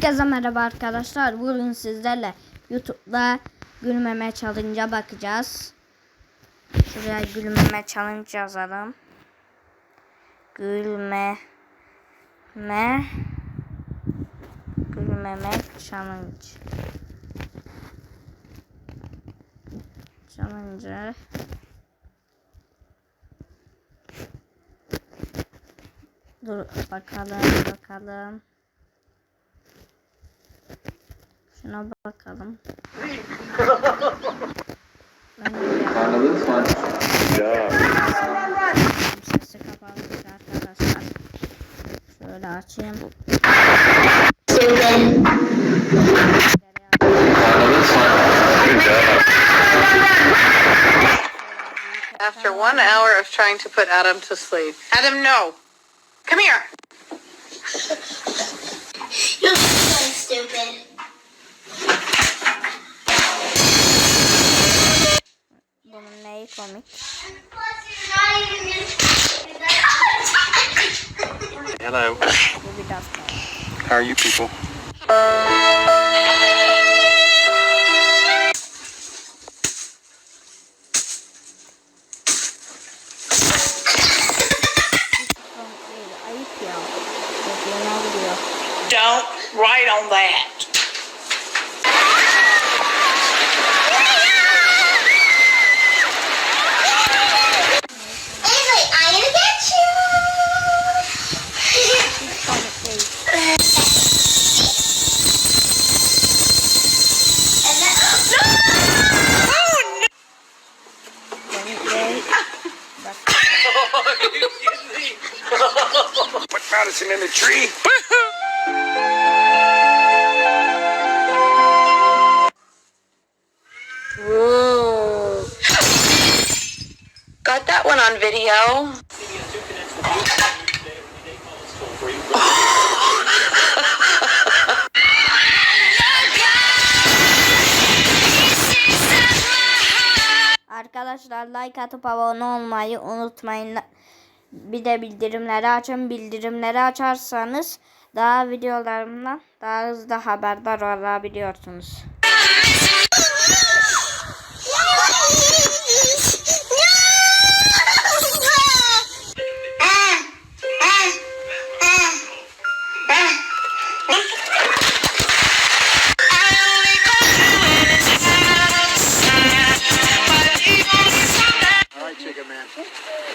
Herkese merhaba arkadaşlar. Bugün sizlerle YouTube'da gülmeme challenge'a bakacağız. Şuraya gülmeme challenge yazalım. Gülme me gülmeme challenge. Challenge. Dur bakalım bakalım. Şuna bakalım. Sesi kapanmış arkadaşlar. Şöyle açayım. After one hour of trying to put Adam to sleep. Adam, no. Come here. komik. Hello. How are you people? Don't write on that. Put Madison in the tree. Whoa. Got that one on video. Arkadaşlar like atıp abone olmayı unutmayın. Bir de bildirimleri açın. Bildirimleri açarsanız daha videolarımdan daha hızlı haberdar olabiliyorsunuz.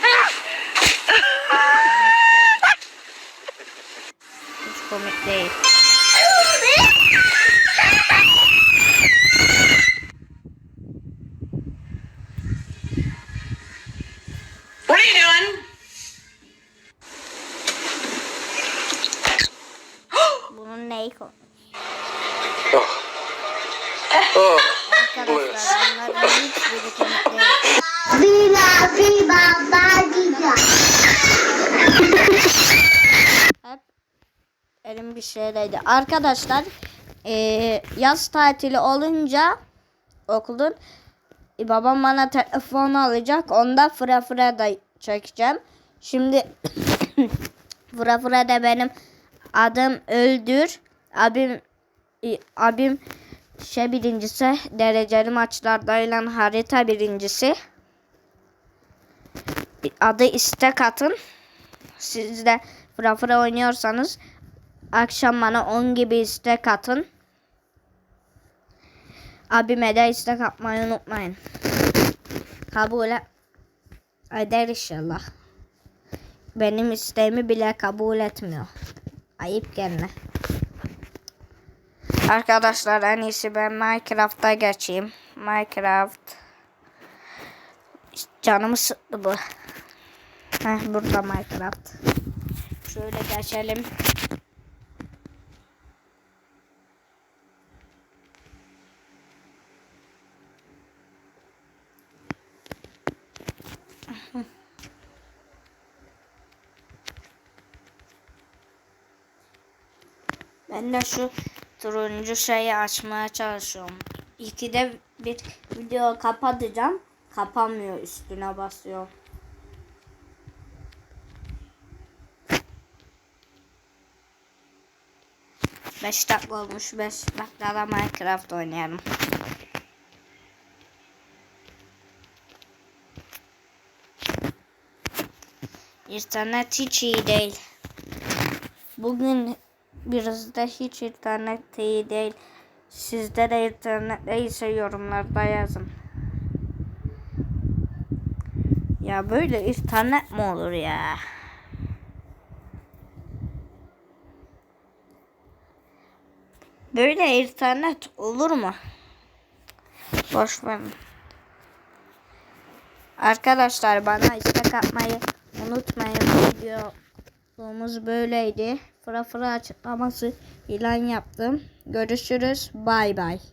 All Let's commit. What are you doing? Oh. Oh. Viva, viva. Hep elim bir şeydeydi. Arkadaşlar eee, yaz tatili olunca okulun e, babam bana telefon alacak. Onda fıra fıra da çekeceğim. Şimdi fıra fıra da benim adım Öldür. Abim e, abim şey birincisi dereceli maçlarda ilan harita birincisi. Adı istek atın. Siz de fıra fıra oynuyorsanız akşam bana 10 gibi istek atın. Abime de istek atmayı unutmayın. Kabul e- eder inşallah. Benim isteğimi bile kabul etmiyor. Ayıp gene. Arkadaşlar en iyisi ben Minecraft'a geçeyim. Minecraft. Canımı sıktı bu. Heh, burada Minecraft. Şöyle geçelim. Ben de şu turuncu şeyi açmaya çalışıyorum. İkide bir video kapatacağım. Kapamıyor üstüne basıyor. 5 dakika olmuş. 5 dakikada Minecraft oynayalım. İnternet hiç iyi değil. Bugün biraz da hiç internet iyi değil. Sizde de internet iyiyse yorumlarda yazın. Ya böyle internet mi olur ya? Böyle internet olur mu? Boş verin. Arkadaşlar bana istek atmayı unutmayın. Videomuz böyleydi. Fıra fıra açıklaması ilan yaptım. Görüşürüz. Bay bay.